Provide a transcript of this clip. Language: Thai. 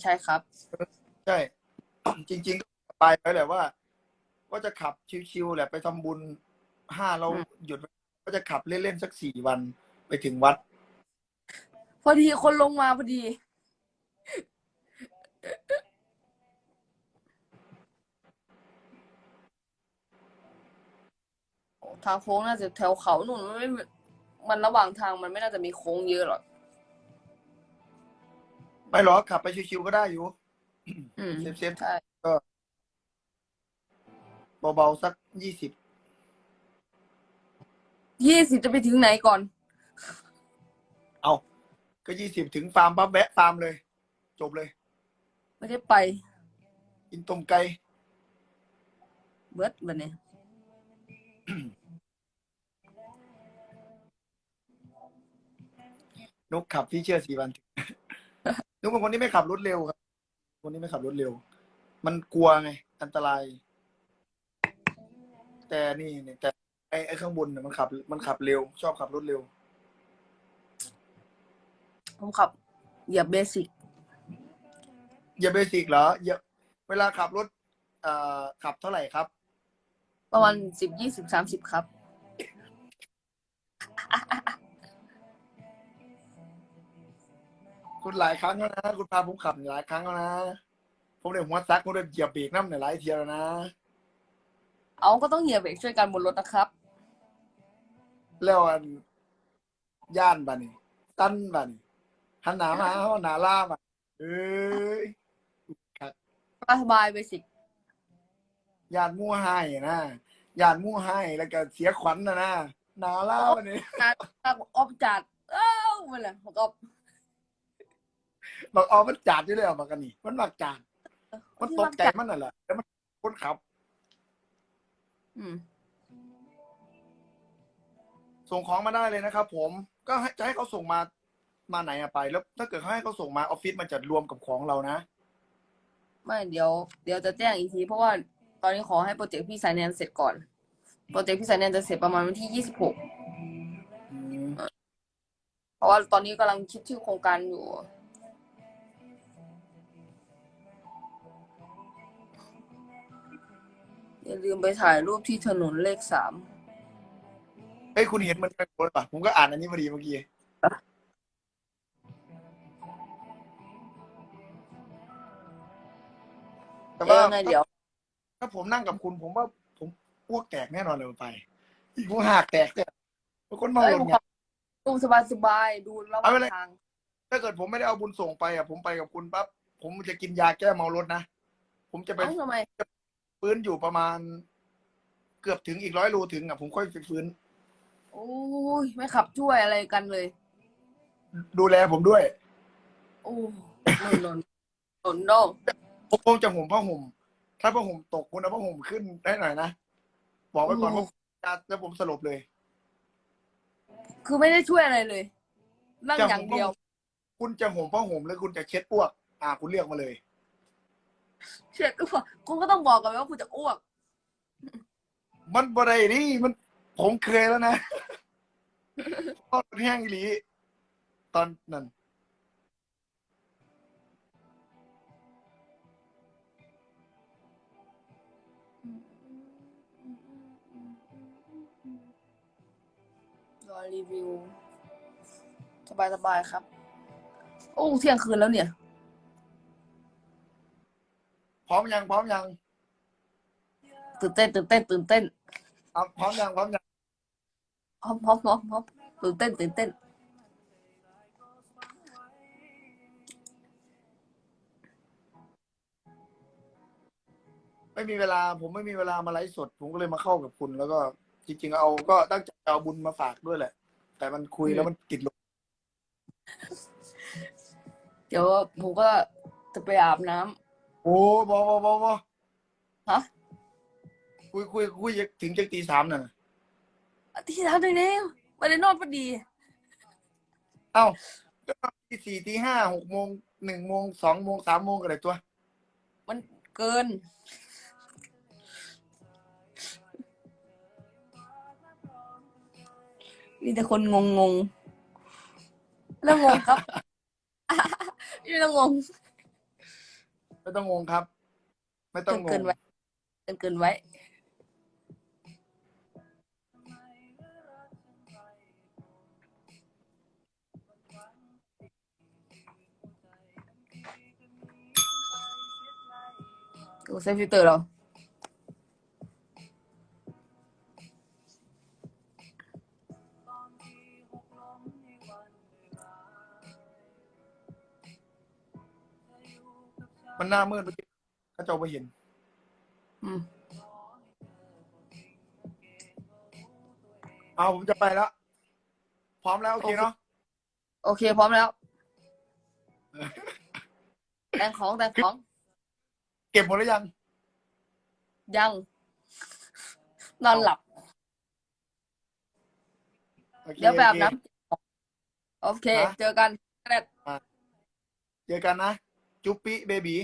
ใช่ครับ ใช่ จริงๆก็ไปแล้วแหละว่าก็จะขับชิวๆแหละไปทำบุญห้าเราอืมหยุดก็จะขับเล่นๆสักสี่วันไปถึงวัด พอดีคนลงมาพอดีโอ้ทางโค้งน่าจะแถวเขาหนุนมันไม่มันระหว่างทางมันไม่น่าจะมีโค้งเยอะหรอก ไม่หรอกขับไปชิวๆก็ได้อยู่อืมเซฟใช่ๆเบาๆสักยี่สิบยี่สิบจะไปถึงไหนก่อน เอาก็ยี่สิบถึงฟาร์มปั๊บแวะฟาร์มเลย จบเลย ไม่ได้ไป กินต้มไก่เบิร์ดวันนี้นุกขับพี่เชื่อสี่วัน นุกเป็นคนที่ไม่ขับรถเร็วครับ คนที่ไม่ขับรถเร็ว มันกลัวไง อันตราย แต่นี่เนี่ยแต่ไอ้ไอ้ข้างบนเนี่ยมันขับ มันขับเร็ว ชอบขับรถเร็ว ผมขับเหยียบเบสิกอย่าเบสิกเหรออย่าเวลาขับรถเอ่อขับเท่าไหร่ครับ ประมาณสิบยี่สิบสามสิบครับ คุณหลายครั้งแล้วนะคุณพาผมขับหลายครั้งแล้วนะผมเลยหัวซักผมเลยเหยียบเบรกน้ำเนี่ยหลายเทียวแล้วนะ เอาก็ต้องเหยียบเบรกช่วยกันบนรถนะครับ แล้วอันย่านบัดนี่ตั้นบัดนี่หันหนามาเฮาหนาล่าบัดเอ้ยสบายเบสิกย่านมู่ไห้นะย่านมู่ไห้แล้วก็เสียขวัญนะนะหนาล่าบัดนี้นะตาออบจัด เอ้ามันแหละผมก็ บอกอ๋อมันจัดอยู่เลยอะมันกันนี่มันมักจัดมันตกใจมันน่ะแหละแล้วมันคนขับ อืม ส่งของมาได้เลยนะครับ ผม ก็ให้จะให้เขาส่งมามาไหนอะไป แล้วถ้าเกิดเขาให้เขาส่งมาออฟฟิศมันจะรวมกับของเรานะ ไม่เดี๋ยว เดี๋ยวจะแจ้งอีกที เพราะว่าตอนนี้ขอให้โปรเจกต์พี่สายแนนเสร็จก่อน โปรเจกต์พี่สายแนนจะเสร็จประมาณวันที่ยี่สิบหกอืมเพราะว่าตอนนี้กำลังคิดชื่อโครงการอยู่ อย่าลืมไปถ่ายรูปที่ถนนเลขสามเอ้ยคุณเห็นมันเป็นคนปะผมก็อ่านอันนี้พอดีเมื่อกี้แต่เดี๋ยว่าวยังไงเดี๋ยว ถ้าผมนั่งกับคุณผมว่า ผมอ้วกแตกแน่นอนเลยไปผมหักแตกเนี่ยเป็นคนเมาเอ้ยหลผมงขอดูสบายสบายๆดูระหเอาว่างไปเลยทาง ถ้าเกิดผมไม่ได้เอาบุญส่งไปอะผมไปกับคุณปั๊บผมจะกินยาแก้เมารถนะผมจะไปเอ้าทำไม ฟื้นอยู่ประมาณ เกือบถึงอีกร้อยโลถึงอะผมค่อยไปฟื้น โอ้ยไม่ขับช่วยอะไรกันเลย ดูแลผมด้วย โอ้นนนนนผมคงจะห่มผ้าห่ม ถ้าผ้าห่มตกคุณเอาผ้าห่มขึ้นได้หน่อยนะ บอกไว้ก่อนว่าจะแล้วผมสลบเลย คือไม่ได้ช่วยอะไรเลยนั่งอย่างเดียว คุณจะห่มผ้าห่มหรือคุณจะเช็ดอ้วก อ่าคุณเลือกมาเลย เช็ดอ้วกคุณก็ต้องบอกกันว่าคุณจะอ้วก มันบะไรนี่มันผมเคยแล้วนะ ตอนแห้งอีหลีตอนนั้นรอรีวิว สบายสบายๆครับ โอ้เที่ยงคืนแล้วเนี่ยพ ร้อมยังพร้อมยังตื่นเต้นตื่นเต้นตื่นเต้นเอาพร้อมยังพร้อมยังพร้อมพร้อมพร้อมพร้อมตื่นเต้นตื่นเต้นไม่มีเวลา ผมไม่มีเวลามาไลฟ์สด ผมก็เลยมาเข้ากับคุณ แล้วก็ จริง ๆ เอาก็ตั้งใจเอาบุญมาฝากด้วยแหละ แต่มันคุยแล้วมันติดลมเดี๋ยวผมก็จะไปอาบน้ำ โอ้บอบอบอบอฮะคุยคุยคุยถึงจะตีสามน่ะที่ทำได้แล้วไม่ได้นอนพอดี เอ้าก็ตีสี่ตีห้าหกโมงหนึ่งโมงสองโมงสามโมงกันเลยตัว มันเกิน มีแต่คนงงงๆแล้วงงครับนี่แล้วงง ไม่ต้องงงครับ ไม่ต้องงเกิงนไว้เกินเกินไว้ กูเซฟฟิลเตอร์เหรอ มันหน้ามืดเมื่อกี้กระจกไปเห็น อืมเอาผมจะไปแล้ว พร้อมแล้วโอเคเนาะโอเค พร้อมแล้ว แต่งของแต่งของเก็บหมดแล้วยัง ยัง นอนหลับ โอคเดี๋ยวไปอาบโอเคน้ำโอเค ฮะ เจอกัน เจอกันนะ จุ๊ปปี้เบบี